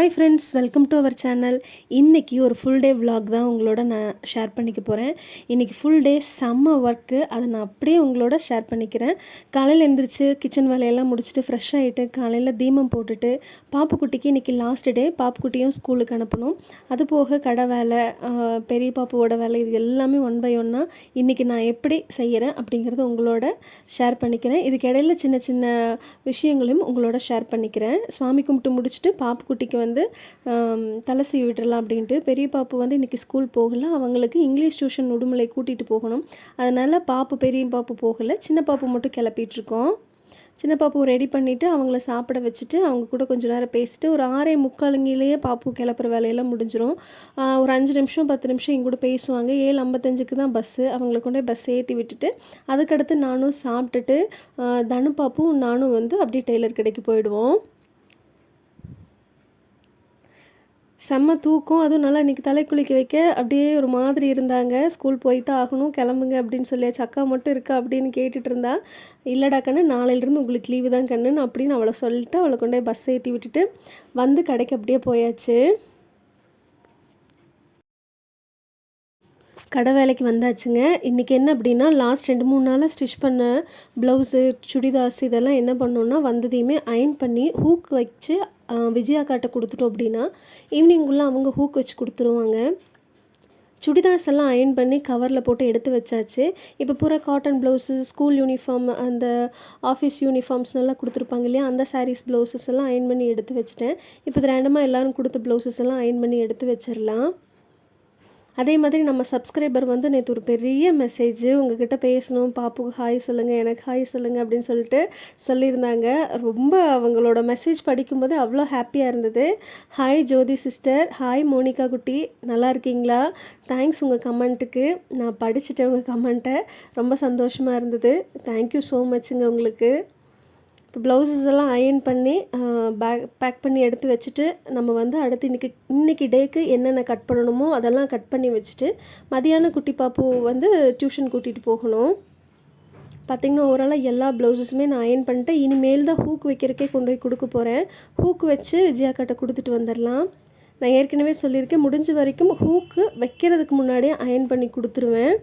Hi friends welcome to our channel இன்றைக்கி ஒரு full day vlog தான் உங்களோட நான் ஷேர் பண்ணிக்க போகிறேன் இன்றைக்கி ஃபுல் டே செம்ம ஒர்க்கு அதை நான் அப்படியே உங்களோட ஷேர் பண்ணிக்கிறேன். காலையில் எழுந்திரிச்சு கிச்சன் வேலையெல்லாம் முடிச்சுட்டு ஃப்ரெஷ் ஆகிட்டு காலையில் தீபம் போட்டுட்டு பாப்புக்குட்டிக்கு இன்றைக்கி லாஸ்ட் டே பாப்புக்குட்டியும் ஸ்கூலுக்கு அனுப்பணும். அது போக கடை வேலை பெரிய பாப்புவோட வேலை இது எல்லாமே ஒன் பை ஒன்னாக இன்றைக்கி நான் எப்படி செய்கிறேன் அப்படிங்கிறத உங்களோட ஷேர் பண்ணிக்கிறேன். இதுக்கிடையில் சின்ன சின்ன விஷயங்களையும் உங்களோட ஷேர் பண்ணிக்கிறேன். சுவாமி கும்பிட்டு முடிச்சுட்டு பாப்புக்குட்டிக்கு வந்து வந்து தலை சீவி விட்டுறலாம் அப்படின்ட்டு பெரிய பாப்பு வந்து இன்றைக்கி ஸ்கூல் போகல. அவங்களுக்கு இங்கிலீஷ் டியூஷன் உடுமலை கூட்டிகிட்டு போகணும். அதனால் பாப்பு பெரிய பாப்பு போகலை. சின்ன பாப்பு மட்டும் கிளப்பிட்டுருக்கோம். சின்ன பாப்பு ரெடி பண்ணிவிட்டு அவங்கள சாப்பிட வச்சுட்டு அவங்க கூட கொஞ்சம் நேரம் பேசிட்டு ஒரு ஆறே முக்காலுங்கிலேயே பாப்பு கிளப்புற வேலையெல்லாம் முடிஞ்சிடும் ஒரு அஞ்சு நிமிஷம் பத்து நிமிஷம் இங்கூட பேசுவாங்க. ஏழு ஐம்பத்தஞ்சுக்கு தான் பஸ்ஸு அவங்கள கொண்டு பஸ் ஏற்றி விட்டுட்டு அதுக்கடுத்து நானும் சாப்பிட்டுட்டு தனு பாப்பும் நானும் வந்து அப்படியே டெய்லர் கடைக்கு போயிடுவோம். செம்ம தூக்கம். அதுவும் நல்லா இன்றைக்கி தலை குளிக்க வைக்க அப்படியே ஒரு மாதிரி இருந்தாங்க. ஸ்கூல் போய் தான் ஆகணும். கிளம்புங்க அப்படின்னு சொல்லியாச்சு. அக்கா மட்டும் இருக்கா அப்படின்னு கேட்டுட்டு இருந்தா. இல்லைடா கண்ணு நாளையிலேருந்து உங்களுக்கு லீவு தான் கண்ணுன்னு அப்படின்னு அவளை சொல்லிட்டு அவளை கொண்டு போய் பஸ் ஏற்றி விட்டுட்டு வந்து கடைக்கு அப்படியே போயாச்சு. கடை வேலைக்கு வந்தாச்சுங்க. இன்றைக்கி என்ன அப்படின்னா லாஸ்ட் ரெண்டு மூணு நாளாக ஸ்டிச் பண்ண ப்ளவுஸு சுடிதார்ஸ் இதெல்லாம் என்ன பண்ணோன்னா வந்ததையுமே அயன் பண்ணி ஹூக் வச்சு ஆ, விஜயா காட்ட கொடுத்துட்டோம் அப்படின்னா ஈவினிங்குள்ளே அவங்க ஹூக் வச்சு கொடுத்துருவாங்க. சுடிதார்ஸ் எல்லாம் அயன் பண்ணி கவரில் போட்டு எடுத்து வச்சாச்சு. இப்போ பூரா காட்டன் ப்ளவுஸு ஸ்கூல் யூனிஃபார்ம் அந்த ஆஃபீஸ் யூனிஃபார்ம்ஸ் எல்லாம் கொடுத்துருப்பாங்க இல்லையா? அந்த சாரீஸ் ப்ளவுஸஸ் எல்லாம் அயன் பண்ணி எடுத்து வச்சுட்டேன். இப்போ ரேண்டமாக எல்லோரும் கொடுத்த ப்ளவுஸஸ் எல்லாம் அயன் பண்ணி எடுத்து வச்சிடலாம். அதே மாதிரி நம்ம சப்ஸ்கிரைபர் வந்து நேற்று ஒரு பெரிய மெசேஜ் உங்ககிட்ட பேசணும் பாப்புக்கு ஹாய் சொல்லுங்கள் எனக்கு ஹாய் சொல்லுங்கள் அப்படின்னு சொல்லிட்டு சொல்லியிருந்தாங்க. ரொம்ப அவங்களோட மெசேஜ் படிக்கும்போது அவ்வளோ ஹாப்பியாக இருந்தது. Hi Jyothi sister hi Monica குட்டி நல்லா இருக்கீங்களா? தேங்க்ஸ் உங்கள் கமெண்ட்டுக்கு நான் படிச்சுட்டேன் உங்கள் கமெண்ட்டை ரொம்ப சந்தோஷமாக இருந்தது. தேங்க்யூ ஸோ மச்சுங்க உங்களுக்கு. இப்போ ப்ளவுசஸ் எல்லாம் அயன் பண்ணி பேக் பேக் பண்ணி எடுத்து வச்சுட்டு நம்ம வந்து அடுத்து இன்றைக்கி இன்னைக்கு டேக்கு என்னென்ன கட் பண்ணணுமோ அதெல்லாம் கட் பண்ணி வச்சுட்டு மதியான குட்டி பாப்பு வந்து டியூஷன் கூட்டிகிட்டு போகணும். பார்த்திங்கன்னா ஓவராலாக எல்லா ப்ளவுஸஸுமே நான் அயன் பண்ணிட்டு இனிமேல் தான் ஹூக் வைக்கிறக்கே கொண்டு போய் கொடுக்க போகிறேன் ஹூக் வச்சு விஜயாக்காட்ட கொடுத்துட்டு வந்துடலாம். நான் ஏற்கனவே சொல்லியிருக்கேன் முடிஞ்ச வரைக்கும் ஹூக்கு வைக்கிறதுக்கு முன்னாடியே அயன் பண்ணி கொடுத்துருவேன்.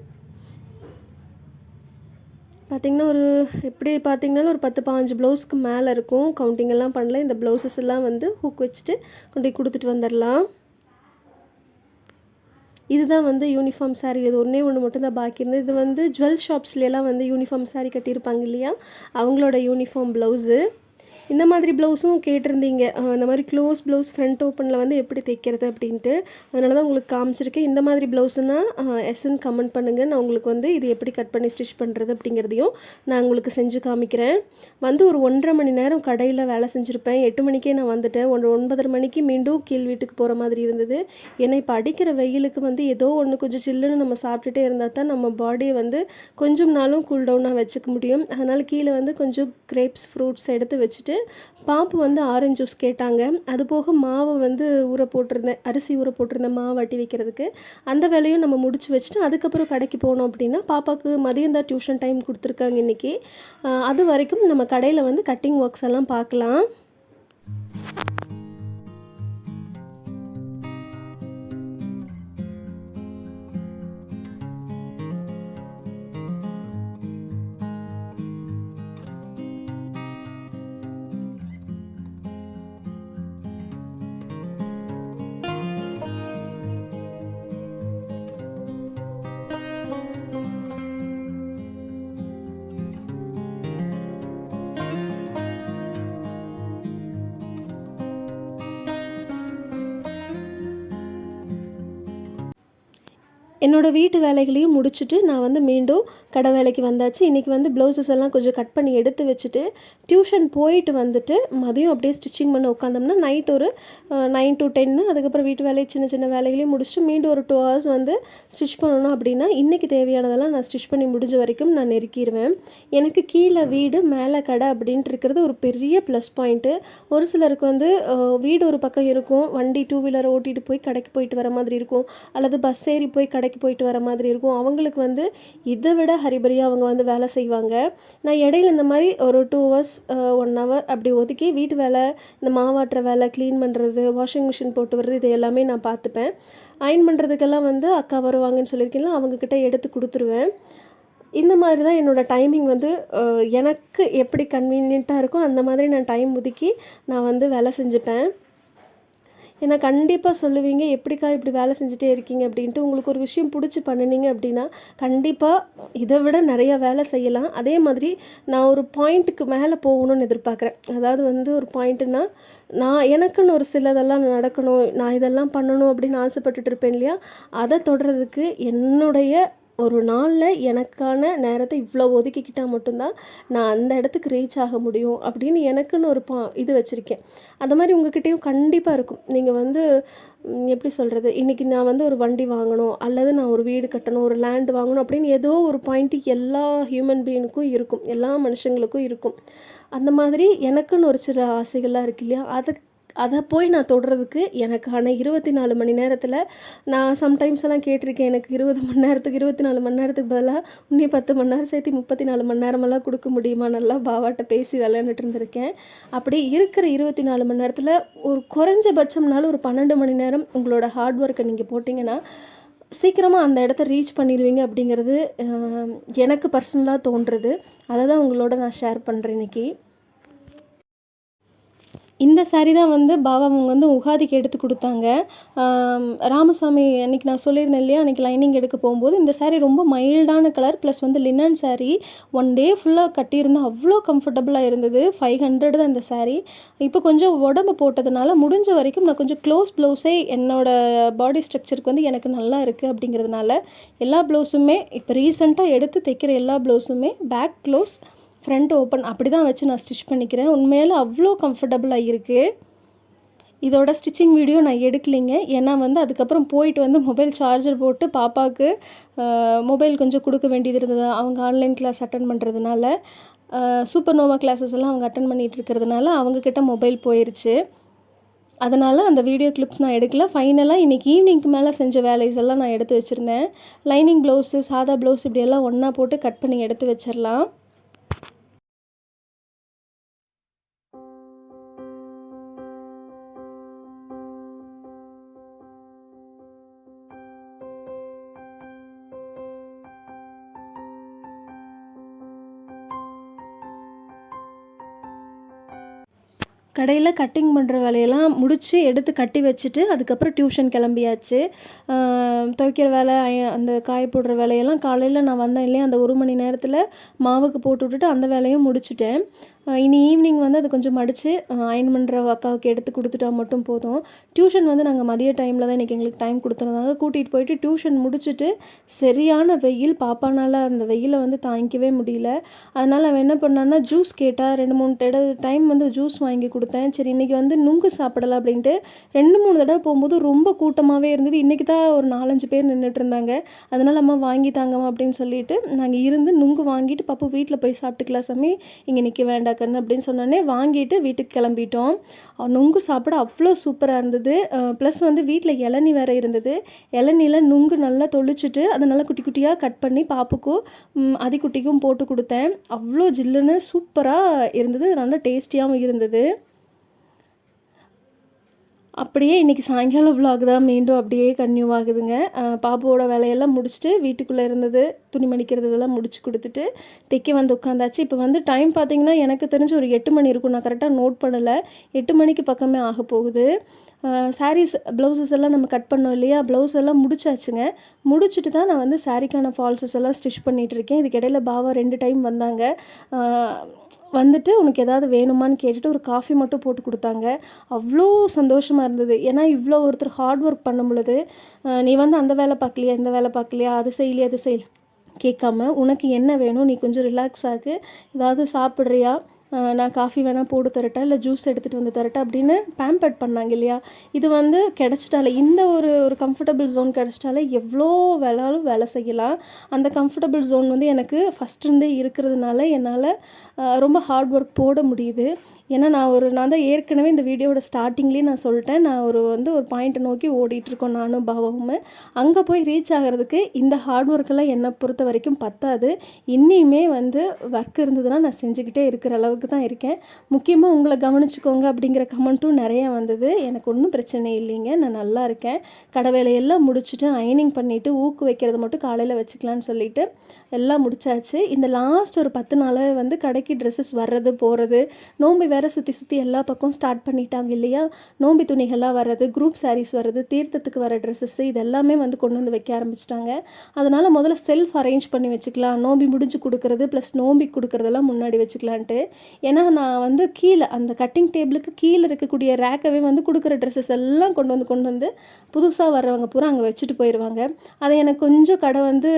பார்த்திங்கன்னா ஒரு எப்படி பார்த்திங்கனாலும் ஒரு பத்து பாஞ்சு ப்ளவுஸ்க்கு மேலே இருக்கும். கவுண்டிங் எல்லாம் பண்ணல. இந்த ப்ளவுசஸ் எல்லாம் வந்து ஹூக் வச்சுட்டு கொண்டு போய் கொடுத்துட்டு வந்துடலாம். இதுதான் வந்து யூனிஃபார்ம் saree. இது ஒன்றே ஒன்று மட்டும்தான் பாக்கி இருந்தது. இது வந்து ஜுவல் ஷாப்ஸ்லாம் வந்து யூனிஃபார்ம் saree கட்டியிருப்பாங்க இல்லையா? அவங்களோட யூனிஃபார்ம் ப்ளவுஸு இந்த மாதிரி ப்ளவுஸும் கேட்டிருந்தீங்க. இந்த மாதிரி க்ளோஸ் ப்ளவுஸ் ஃப்ரண்ட் ஓப்பனில் வந்து எப்படி தைக்கிறது அப்படின்ட்டு. அதனால தான் உங்களுக்கு காமிச்சிருக்கேன். இந்த மாதிரி ப்ளவுஸுனா எஸ்என் கமெண்ட் பண்ணுங்கள் நான் உங்களுக்கு வந்து இது எப்படி கட் பண்ணி ஸ்டிச் பண்ணுறது அப்படிங்கிறதையும் நான் உங்களுக்கு செஞ்சு காமிக்கிறேன். வந்து ஒரு ஒன்றரை மணி நேரம் கடையில் வேலை செஞ்சுருப்பேன். எட்டு மணிக்கே நான் வந்துட்டேன். ஒன்று ஒன்பதரை மணிக்கு மீண்டும் கீழ் வீட்டுக்கு போகிற மாதிரி இருந்தது. ஏன்னா இப்போ அடிக்கிற வெயிலுக்கு வந்து ஏதோ ஒன்று கொஞ்சம் சில்லுன்னு நம்ம சாப்பிட்டுட்டே இருந்தால் தான் நம்ம பாடியை வந்து கொஞ்சம் நாளும் கூல் டவுனாக வச்சுக்க முடியும். அதனால் கீழே வந்து கொஞ்சம் கிரேப்ஸ் ஃப்ரூட்ஸ் எடுத்து வச்சுட்டு பாப்பு வந்து ஆரஞ்சு ஜூஸ் கேட்டாங்க. அது போக மாவை வந்து ஊற போட்டிருந்தேன் அரிசி ஊற போட்டிருந்தேன் மாவு அட்டி வைக்கிறதுக்கு. அந்த வேலையும் நம்ம முடிச்சு வச்சுட்டு அதுக்கப்புறம் கடைக்கு போனோம் அப்படின்னா பாப்பாவுக்கு மதியம் தான் டியூஷன் டைம் கொடுத்துருக்காங்க இன்றைக்கி அது வரைக்கும் நம்ம கடையில் வந்து கட்டிங் ஒர்க்ஸ் எல்லாம் பார்க்கலாம். என்னோடய வீட்டு வேலைகளையும் முடிச்சுட்டு நான் வந்து மீண்டும் கடை வேலைக்கு வந்தாச்சு. இன்றைக்கி வந்து ப்ளவுசஸ் எல்லாம் கொஞ்சம் கட் பண்ணி எடுத்து வச்சுட்டு டியூஷன் போயிட்டு வந்துட்டு மதியம் அப்படியே ஸ்டிச்சிங் பண்ண உட்காந்தோம்னா நைட் ஒரு நைன் டு டென்னு அதுக்கப்புறம் வீட்டு வேலையை சின்ன சின்ன வேலைகளையும் முடிச்சுட்டு மீண்டும் ஒரு டூ ஹவர்ஸ் வந்து ஸ்டிச் பண்ணணும் அப்படின்னா இன்றைக்கி தேவையானதெல்லாம் நான் ஸ்டிச் பண்ணி முடிஞ்ச வரைக்கும் நான் நெருக்கிடுவேன் எனக்கு கீழே வீடு மேலே கடை அப்படின்ட்டு இருக்கிறது ஒரு பெரிய ப்ளஸ் பாயிண்ட்டு ஒரு சிலருக்கு வந்து வீடு ஒரு பக்கம் இருக்கும் வண்டி டூ வீலரை ஓட்டிகிட்டு போய் கடைக்கு போயிட்டு வர மாதிரி இருக்கும் அல்லது பஸ் ஏறி போய் கடைக்கு வேலைக்கு போயிட்டு வர மாதிரி இருக்கும். அவங்களுக்கு வந்து இதை விட ஹரிபரியாக அவங்க வந்து வேலை செய்வாங்க. நான் இடையில இந்த மாதிரி ஒரு டூ ஹவர்ஸ் ஒன் ஹவர் அப்படி ஒதுக்கி வீட்டு வேலை இந்த மாவாட்டுற வேலை க்ளீன் பண்ணுறது வாஷிங் மிஷின் போட்டு வர்றது இது எல்லாமே நான் பார்த்துப்பேன். அயன் பண்ணுறதுக்கெல்லாம் வந்து அக்கா வருவாங்கன்னு சொல்லியிருக்கீங்களா? அவங்கக்கிட்ட எடுத்து கொடுத்துருவேன். இந்த மாதிரி தான் என்னோடய டைமிங் வந்து எனக்கு எப்படி கன்வீனியண்ட்டாக இருக்கோ அந்த மாதிரி நான் டைம் ஒதுக்கி நான் வந்து வேலை செஞ்சுப்பேன். ஏன்னா கண்டிப்பாக சொல்லுவீங்க எப்படிக்கா இப்படி வேலை செஞ்சுட்டே இருக்கீங்க? அப்படின்ட்டு உங்களுக்கு ஒரு விஷயம் பிடிச்சி பண்ணுனீங்க அப்படின்னா கண்டிப்பாக இதை விட நிறைய வேலை செய்யலாம். அதே மாதிரி நான் ஒரு பாயிண்ட்டுக்கு மேலே போகணும்னு எதிர்பார்க்குறேன். அதாவது வந்து ஒரு பாயிண்ட்டுன்னா நான் எனக்குன்னு ஒரு சிலதெல்லாம் நடக்கணும் நான் இதெல்லாம் பண்ணணும் அப்படின்னு ஆசைப்பட்டுட்டு இருப்பேன் இல்லையா? அதை தொடர்றதுக்கு என்னுடைய ஒரு நாளில் எனக்கான நேரத்தை இவ்வளோ ஒதுக்கிக்கிட்டால் மட்டும்தான் நான் அந்த இடத்துக்கு ரீச் ஆக முடியும் அப்படின்னு எனக்குன்னு ஒரு பா இது வச்சுருக்கேன். அந்த மாதிரி உங்ககிட்டயும் கண்டிப்பாக இருக்கும். நீங்கள் வந்து எப்படி சொல்கிறது இன்றைக்கி நான் வந்து ஒரு வண்டி வாங்கணும் அல்லது நான் ஒரு வீடு கட்டணும் ஒரு லேண்ட் வாங்கணும் அப்படின்னு ஏதோ ஒரு பாயிண்ட்டு எல்லா ஹியூமன் பீயினுக்கும் இருக்கும். எல்லா மனுஷங்களுக்கும் இருக்கும். அந்த மாதிரி எனக்குன்னு ஒரு சில ஆசைகள்லாம் இருக்கு இல்லையா? அதை அதை போய் நான் தொடுறதுக்கு எனக்கான இருபத்தி நாலு மணி நேரத்தில் நான் சம்டைம்ஸ் எல்லாம் கேட்டிருக்கேன் எனக்கு இருபது மணி நேரத்துக்கு இருபத்தி நாலு மணி நேரத்துக்கு பதிலாக இன்னும் பத்து மணி நேரம் சேர்த்து முப்பத்தி நாலு மணி நேரமெல்லாம் கொடுக்க முடியுமா? நல்லா பாவாட்ட பேசி விளையாண்டுட்டு இருந்திருக்கேன். அப்படி இருக்கிற இருபத்தி நாலு மணி நேரத்தில் ஒரு குறைஞ்சபட்சம்னாலும் ஒரு பன்னெண்டு மணி நேரம் உங்களோட ஹார்ட் ஒர்க்கை நீங்கள் போட்டிங்கன்னா சீக்கிரமாக அந்த இடத்த ரீச் பண்ணிடுவீங்க அப்படிங்கிறது எனக்கு பர்சனலாக தோன்றுறது அதை தான் உங்களோட நான் ஷேர் பண்ணுறேன் இன்னைக்கு. இந்த சாரீ தான் வந்து பாபா அவங்க வந்து உகாதிக்கு எடுத்து கொடுத்தாங்க. ராமசாமி அன்றைக்கி நான் சொல்லியிருந்தேன் இல்லையா? அன்றைக்கி லைனிங் எடுக்க போகும்போது இந்த சாரீ ரொம்ப மைல்டான கலர் ப்ளஸ் வந்து லினன் சாரீ ஒன் டே ஃபுல்லாக கட்டியிருந்தா அவ்வளோ கம்ஃபர்டபுளாக இருந்தது. ஃபைவ் ஹண்ட்ரட் தான் இந்த சாரீ இப்போ கொஞ்சம் உடம்பு போட்டதுனால முடிஞ்ச வரைக்கும் நான் கொஞ்சம் க்ளோஸ் ப்ளவுஸே என்னோட பாடி ஸ்ட்ரக்சருக்கு வந்து எனக்கு நல்லா இருக்குது அப்படிங்கிறதுனால எல்லா ப்ளவுஸுமே இப்போ ரீசெண்டாக எடுத்து தைக்கிற எல்லா ப்ளவுஸுமே பேக் க்ளோஸ் ஃப்ரண்ட் ஓப்பன் அப்படி தான் வச்சு நான் ஸ்டிச் பண்ணிக்கிறேன். உண்மையில அவ்வளோ கம்ஃபர்டபுளாக இருக்குது இதோட ஸ்டிச்சிங் வீடியோ நான் எடுக்கலைங்க. ஏன்னா வந்து அதுக்கப்புறம் போயிட்டு வந்து மொபைல் சார்ஜர் போட்டு பாப்பாவுக்கு மொபைல் கொஞ்சம் கொடுக்க வேண்டியது இருந்தது. அவங்க ஆன்லைன் கிளாஸ் அட்டன் பண்ணுறதுனால சூப்பர் நோவா கிளாஸஸ் எல்லாம் அவங்க அட்டன் பண்ணிகிட்டு இருக்கிறதுனால அவங்கக்கிட்ட மொபைல் போயிருச்சு. அதனால் அந்த வீடியோ கிளிப்ஸ் நான் எடுக்கல. ஃபைனலாக இன்றைக்கி ஈவினிங்க்கு மேலே செஞ்ச வேலைஸ் எல்லாம் நான் எடுத்து வச்சுருந்தேன். லைனிங் ப்ளவுஸு சாதா ப்ளவுஸ் இப்படியெல்லாம் ஒன்றா போட்டு கட் பண்ணி எடுத்து வச்சிடலாம் கடையில் கட்டிங் பண்ணுற வேலையெல்லாம் முடித்து எடுத்து கட்டி வச்சுட்டு அதுக்கப்புறம் டியூஷன் கிளம்பியாச்சு. துவைக்கிற வேலை அந்த காய போடுற வேலையெல்லாம் காலையில் நான் வந்தேன் இல்லையா அந்த ஒரு மணி நேரத்தில் மாவுக்கு போட்டு விட்டுட்டு அந்த வேலையும் முடிச்சுட்டேன். இனி ஈவினிங் வந்து அது கொஞ்சம் மடித்து அயன் பண்ணுற அக்காவுக்கு எடுத்து கொடுத்துட்டா மட்டும் போதும். டியூஷன் வந்து நாங்கள் மதிய டைமில் தான் இன்றைக்கி எங்களுக்கு டைம் கொடுத்துருந்தாங்க. கூட்டிகிட்டு போயிட்டு டியூஷன் முடிச்சுட்டு சரியான வெயில் பாப்பானால் அந்த வெயிலை வந்து தாங்கிக்கவே முடியல. அதனால் அவன் என்ன பண்ணான்னா ஜூஸ் கேட்டால் ரெண்டு மூணு தடவை டைம் வந்து ஜூஸ் வாங்கி கொடுத்தேன். சரி இன்றைக்கி வந்து நுங்கு சாப்பிடலாம் அப்படின்ட்டு ரெண்டு மூணு தடவை போகும்போது ரொம்ப கூட்டமாகவே இருந்தது. இன்றைக்கி தான் ஒரு நாலஞ்சு பேர் நின்றுட்டு இருந்தாங்க. அதனால் அம்மா வாங்கி தாங்கம்மா அப்படின்னு சொல்லிட்டு நாங்கள் இருந்து நுங்கு வாங்கிட்டு பப்பு வீட்டில் போய் சாப்பிட்டுக்கலாம் சாமி. இங்கே நிற்க வேண்டாம் கண்ணு அப்படின்னு சொன்னோடனே வாங்கிட்டு வீட்டுக்கு கிளம்பிட்டோம். நுங்கு சாப்பிட அவ்வளோ சூப்பராக இருந்தது. ப்ளஸ் வந்து வீட்டில் இளநி வேறு இருந்தது. இளநில நுங்கு நல்லா தொளிச்சிட்டு அதை நல்லா குட்டி குட்டியாக கட் பண்ணி பாப்புக்கும் அதிக்குட்டிக்கும் போட்டு கொடுத்தேன். அவ்வளோ ஜில்லுன்னு சூப்பராக இருந்தது. நல்லா டேஸ்டியாகவும் இருந்தது. அப்படியே இன்றைக்கி சாயங்காலம் விலாக் தான் மீண்டும் அப்படியே கன்யூ ஆகுதுங்க. அஹ் வேலையெல்லாம் முடிச்சுட்டு வீட்டுக்குள்ளே இருந்தது துணி மணிக்கிறது இதெல்லாம் முடிச்சு கொடுத்துட்டு தைக்க வந்து உட்காந்தாச்சு. இப்போ வந்து டைம் பார்த்தீங்கன்னா எனக்கு தெரிஞ்சு ஒரு எட்டு மணி இருக்கும். நான் கரெக்டாக நோட் பண்ணலை. எட்டு மணிக்கு பக்கமே ஆக போகுது. சாரீஸ் ப்ளவுசஸ் எல்லாம் நம்ம கட் பண்ணோம் இல்லையா? ப்ளவுஸ் எல்லாம் முடிச்சாச்சுங்க. முடிச்சுட்டு தான் நான் வந்து சாரீக்கான ஃபால்ஸஸ் எல்லாம் ஸ்டிச் பண்ணிகிட்டு இருக்கேன். இதுக்கு இடையில பாவா ரெண்டு டைம் வந்தாங்க. வந்துட்டு உனக்கு ஏதாவது வேணுமான்னு கேட்டுட்டு ஒரு காஃபி மட்டும் போட்டு கொடுத்தாங்க. அவ்வளோ சந்தோஷமாக இருந்தது. ஏன்னா இவ்வளோ ஒருத்தர் ஹார்ட் ஒர்க் பண்ணும் பொழுது நீ வந்து அந்த வேலை பார்க்கலையா இந்த வேலை பார்க்கலையா அது செய்யலையா அது செய்யல. கேட்காம உனக்கு என்ன வேணும்? நீ கொஞ்சம் ரிலாக்ஸ் ஆகு. ஏதாவது சாப்பிட்றியா? நான் காஃபி வேணால் போட்டு தரட்டா? இல்லை ஜூஸ் எடுத்துகிட்டு வந்து தரட்டா? அப்படின்னு பேம்பர்ட் பண்ணாங்க இல்லையா? இது வந்து கிடச்சிட்டாலே இந்த ஒரு ஒரு கம்ஃபர்டபுள் ஜோன் கிடச்சிட்டாலே எவ்வளோ வேணாலும் வேலை செய்யலாம். அந்த கம்ஃபர்டபுள் ஜோன் வந்து எனக்கு ஃபஸ்ட் இருந்தே இருக்கிறதுனால என்னால் ரொம்ப ஹார்ட் ஒர்க் போட முடியுது. ஏன்னா நான் ஒரு நான் தான் ஏற்கனவே இந்த வீடியோவோட ஸ்டார்டிங்லேயே நான் சொல்லிட்டேன். நான் ஒரு வந்து ஒரு பாயிண்ட்டை நோக்கி ஓடிட்டுருக்கோம் நானும் பாபாவும் அங்கே போய் ரீச் ஆகிறதுக்கு இந்த ஹார்ட் ஒர்க்கெல்லாம் என்னை பொறுத்த வரைக்கும் பத்தாது. இன்னியுமே வந்து ஒர்க் இருந்ததுன்னா நான் செஞ்சுக்கிட்டே இருக்கிற அளவுக்கு தான் இருக்கேன். முக்கியமாக உங்களை கவனிச்சுக்கோங்க அப்படிங்கிற கமெண்ட்டும் நிறையா வந்தது. எனக்கு ஒன்றும் பிரச்சனை இல்லைங்க. நான் நல்லா இருக்கேன். கடை வேலையெல்லாம் முடிச்சுட்டு அயனிங் பண்ணிவிட்டு ஊக்கு வைக்கிறது மட்டும் காலையில் வச்சுக்கலான்னு சொல்லிட்டு எல்லாம் முடிச்சாச்சு. இந்த லாஸ்ட் ஒரு பத்து நாளாக வந்து கடைக்கு ட்ரெஸ்ஸஸ் வர்றது போகிறது நோம்பி வேற சுற்றி சுற்றி எல்லா பக்கம் ஸ்டார்ட் பண்ணிட்டாங்க இல்லையா? நோம்பி துணிகள்லாம் வர்றது குரூப் சாரீஸ் வர்றது தீர்த்தத்துக்கு வர ட்ரெஸ்ஸஸ் இது எல்லாமே வந்து கொண்டு வந்து வைக்க ஆரம்பிச்சிட்டாங்க. அதனால் முதல்ல செல்ஃப் அரேஞ்ச் பண்ணி வச்சுக்கலாம். நோம்பி முடிஞ்சு கொடுக்கறது ப்ளஸ் நோம்பி கொடுக்குறதெல்லாம் முன்னாடி வச்சுக்கலான்ட்டு. ஏன்னா நான் வந்து கீழே அந்த கட்டிங் டேபிளுக்கு கீழே இருக்கக்கூடிய ரேக்கவே வந்து கொடுக்குற ட்ரெஸ்ஸஸ் எல்லாம் கொண்டு வந்து கொண்டு வந்து புதுசாக வர்றவங்க பூரா அங்கே வச்சுட்டு போயிடுவாங்க அதை எனக்கு கொஞ்சம் கடை வந்து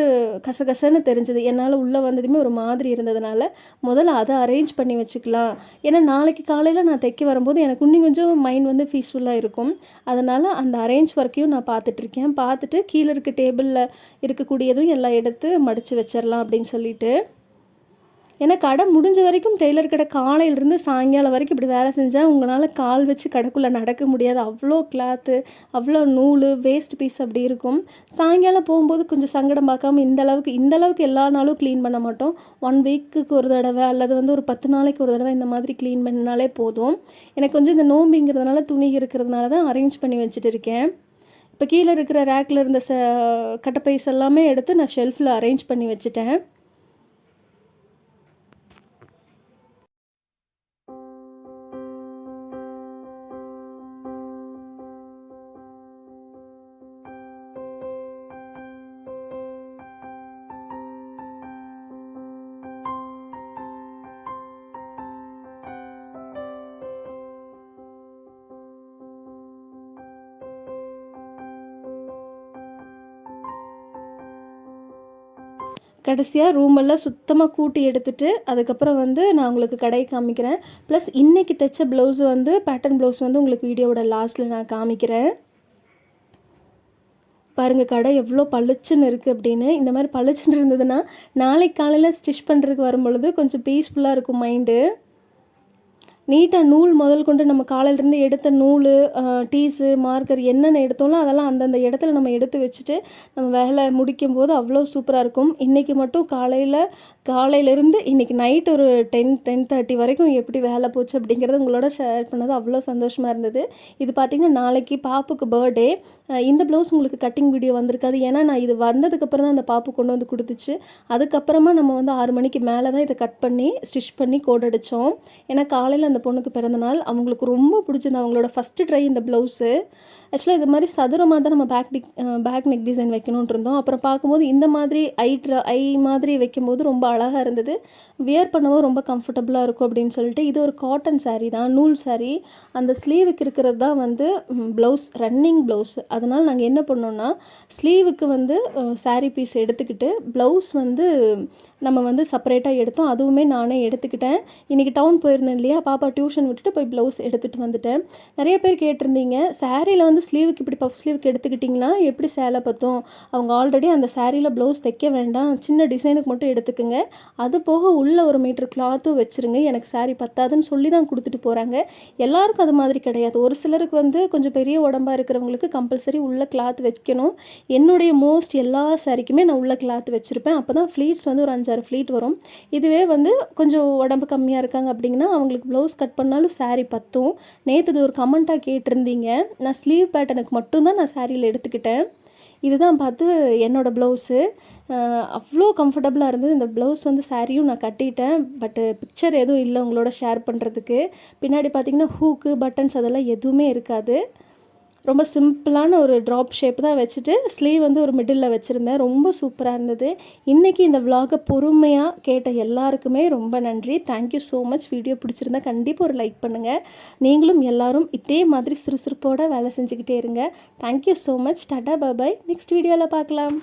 கசகசன்னு தெரிஞ்சது. என்னால் உள்ளே வந்ததுமே ஒரு மாதிரி இருந்ததுனால முதல்ல அதை அரேஞ்ச் பண்ணி வச்சுக்கலாம். ஏன்னா நாளைக்கு காலையில் நான் தைக்க வரும்போது எனக்கு இன்னும் கொஞ்சம் மைண்ட் வந்து பீஸ்ஃபுல்லாக இருக்கும். அதனால் அந்த அரேஞ்ச் ஒர்க்கையும் நான் பார்த்துட்ருக்கேன் பார்த்துட்டு கீழே இருக்க டேபிளில் இருக்கக்கூடியதும் எல்லாம் எடுத்து மடித்து வச்சிடலாம் அப்படின்னு சொல்லிட்டு. ஏன்னா கடை முடிஞ்ச வரைக்கும் டெய்லர் கடை காலையிலேருந்து சாயங்காலம் வரைக்கும் இப்படி வேலை செஞ்சால் உங்களால் கால் வச்சு கடைக்குள்ளே நடக்க முடியாது. அவ்வளோ கிளாத்து அவ்வளோ நூல் வேஸ்ட் பீஸ் அப்படி இருக்கும். சாயங்காலம் போகும்போது கொஞ்சம் சங்கடம் பார்க்காம இந்த அளவுக்கு இந்த அளவுக்கு எல்லா நாளும் க்ளீன் பண்ண மாட்டோம். ஒன் வீக்குக்கு ஒரு தடவை அல்லது வந்து ஒரு பத்து நாளைக்கு ஒரு தடவை இந்த மாதிரி க்ளீன் பண்ணினாலே போதும். எனக்கு கொஞ்சம் இந்த நோம்பிங்கிறதுனால துணி இருக்கிறதுனால தான் அரேஞ்ச் பண்ணி வச்சுட்டு இருக்கேன். இப்போ கீழே இருக்கிற ரேக்கில் இருந்த ச கட்டப்பைஸ் எல்லாமே எடுத்து நான் ஷெல்ஃபில் அரேஞ்ச் பண்ணி வச்சுட்டேன். கடைசியாக ரூமெல்லாம் சுத்தமாக கூட்டி எடுத்துட்டு அதுக்கப்புறம் வந்து நான் உங்களுக்கு கடையை காமிக்கிறேன். ப்ளஸ் இன்றைக்கி தைச்ச ப்ளவுஸ் வந்து பேட்டர்ன் ப்ளவுஸ் வந்து உங்களுக்கு வீடியோவோட லாஸ்ட்டில் நான் காமிக்கிறேன். பாருங்கள் கடை எவ்வளோ பளிச்சுன்னு இருக்குது அப்படின்னு. இந்த மாதிரி பளிச்சுன்னு இருந்ததுன்னா நாளைக்கு காலையில் ஸ்டிச் பண்ணுறதுக்கு வரும்பொழுது கொஞ்சம் பீஸ்ஃபுல்லாக இருக்கும் மைண்டு நீட்டாக நூல் முதல் கொண்டு நம்ம காலையிலேருந்து எடுத்த நூல் டீஸு மார்க்கர் என்னென்ன எடுத்தோம்லாம் அதெல்லாம் அந்தந்த இடத்துல நம்ம எடுத்து வச்சுட்டு நம்ம வேலை முடிக்கும் போது அவ்வளோ சூப்பராக இருக்கும். இன்றைக்கி மட்டும் காலையில் காலையிலேருந்து இன்றைக்கி நைட் ஒரு டென் டென் தேர்ட்டி வரைக்கும் எப்படி வேலை போச்சு அப்படிங்கிறது உங்களோட ஷேர் பண்ணது அவ்வளோ சந்தோஷமாக இருந்தது. இது பார்த்திங்கன்னா நாளைக்கு பாப்புக்கு பர்த்டே இந்த ப்ளவுஸ் உங்களுக்கு கட்டிங் வீடியோ வந்திருக்காது. ஏன்னா நான் இது வந்ததுக்கப்புறம் தான் அந்த பாப்பு கொண்டு வந்து கொடுத்துச்சு. அதுக்கப்புறமா நம்ம வந்து ஆறு மணிக்கு மேலே தான் இதை கட் பண்ணி ஸ்டிச் பண்ணி கோட் அடித்தோம் ஏன்னா காலையில் அந்த பொண்ணுக்கு பிறந்த நாள் அவங்களுக்கு ரொம்ப பிடிச்சது அவங்களோட ஃபஸ்ட்டு ட்ரை இந்த ப்ளவுஸு ஆக்சுவலாக இது மாதிரி சதுரமாக தான் நம்ம பேக் டிக் பேக் நெக் டிசைன் வைக்கணும்னு இருந்தோம். அப்புறம் பார்க்கும்போது இந்த மாதிரி ஐ ட்ர ஐ மாதிரி வைக்கும்போது ரொம்ப அழகாக இருந்தது. வியர் பண்ணவும் ரொம்ப கம்ஃபர்டபுளாக இருக்கும் அப்படின்னு சொல்லிட்டு இது ஒரு காட்டன் சாரீ தான் நூல் சாரீ அந்த ஸ்லீவுக்கு இருக்கிறது தான் வந்து ப்ளவுஸ் ரன்னிங் ப்ளவுஸ் அதனால் நாங்கள் என்ன பண்ணோம்னா ஸ்லீவுக்கு வந்து சாரீ பீஸ் எடுத்துக்கிட்டு ப்ளவுஸ் வந்து நம்ம வந்து செப்பரேட்டாக எடுத்தோம். அதுவுமே நானே எடுத்துக்கிட்டேன். இன்றைக்கி டவுன் போயிருந்தேன் இல்லையா? பாப்பா டியூஷன் விட்டுட்டு போய் ப்ளவுஸ் எடுத்துகிட்டு வந்துட்டேன். நிறைய பேர் கேட்டிருந்தீங்க சாரியில் வந்து ஸ்லீவுக்கு இப்படி பஃப் ஸ்லீவுக்கு எடுத்துக்கிட்டிங்கன்னா எப்படி சேலை பற்றும் அவங்க ஆல்ரெடி அந்த சாரியில் ப்ளவுஸ் தைக்க வேண்டாம். சின்ன டிசைனுக்கு மட்டும் எடுத்துக்கோங்க. அது போக உள்ள ஒரு மீட்டர் கிளாத்தும் வச்சுருங்க. எனக்கு saree பத்தாதுன்னு சொல்லி தான் கொடுத்துட்டு போகிறாங்க எல்லாருக்கும் அது மாதிரி கிடையாது. ஒரு சிலருக்கு வந்து கொஞ்சம் பெரிய உடம்பா இருக்கிறவங்களுக்கு கம்பல்சரி உள்ள கிளாத் வைக்கணும். என்னுடைய மோஸ்ட் எல்லா சாரிக்குமே நான் உள்ள கிளாத் வச்சுருப்பேன். அப்போ தான் ஃப்ளீட்ஸ் வந்து ஒரு அஞ்சு அஞ்சாறு ஃப்ளீட் வரும். இதுவே வந்து கொஞ்சம் உடம்பு கம்மியாக இருக்காங்க அப்படிங்கன்னா அவங்களுக்கு ப்ளவுஸ் கட் பண்ணாலும் சாரீ பத்தும். நேற்று இது ஒரு கமெண்ட்டாக கேட்டிருந்தீங்க. நான் ஸ்லீவ் பேட்டனுக்கு மட்டும்தான் நான் சாரியில் எடுத்துக்கிட்டேன். இதுதான் பார்த்து என்னோடய ப்ளவுஸு அவ்வளோ கம்ஃபர்டபுளாக இருந்தது. இந்த ப்ளவுஸ் வந்து சாரியும் நான் கட்டிட்டேன். பட்டு பிக்சர் எதுவும் இல்லை உங்களோட ஷேர் பண்ணுறதுக்கு பின்னாடி பார்த்திங்கன்னா ஹூக்கு பட்டன்ஸ் அதெல்லாம் எதுவுமே இருக்காது. ரொம்ப சிம்பிளான ஒரு ட்ராப் ஷேப் தான் வச்சுட்டு ஸ்லீவ் வந்து ஒரு மிடில் வச்சுருந்தேன். ரொம்ப சூப்பராக இருந்தது. இன்றைக்கி இந்த விலாகை பொறுமையாக கேட்ட எல்லாருக்குமே ரொம்ப நன்றி. தேங்க்யூ ஸோ மச் வீடியோ பிடிச்சிருந்தா கண்டிப்பாக ஒரு லைக் பண்ணுங்கள் நீங்களும் எல்லாரும் இதே மாதிரி சுறுசுறுப்போடு வேலை செஞ்சுக்கிட்டே இருங்க. Thank you so much tata bye bye next வீடியோவில் பார்க்கலாம்.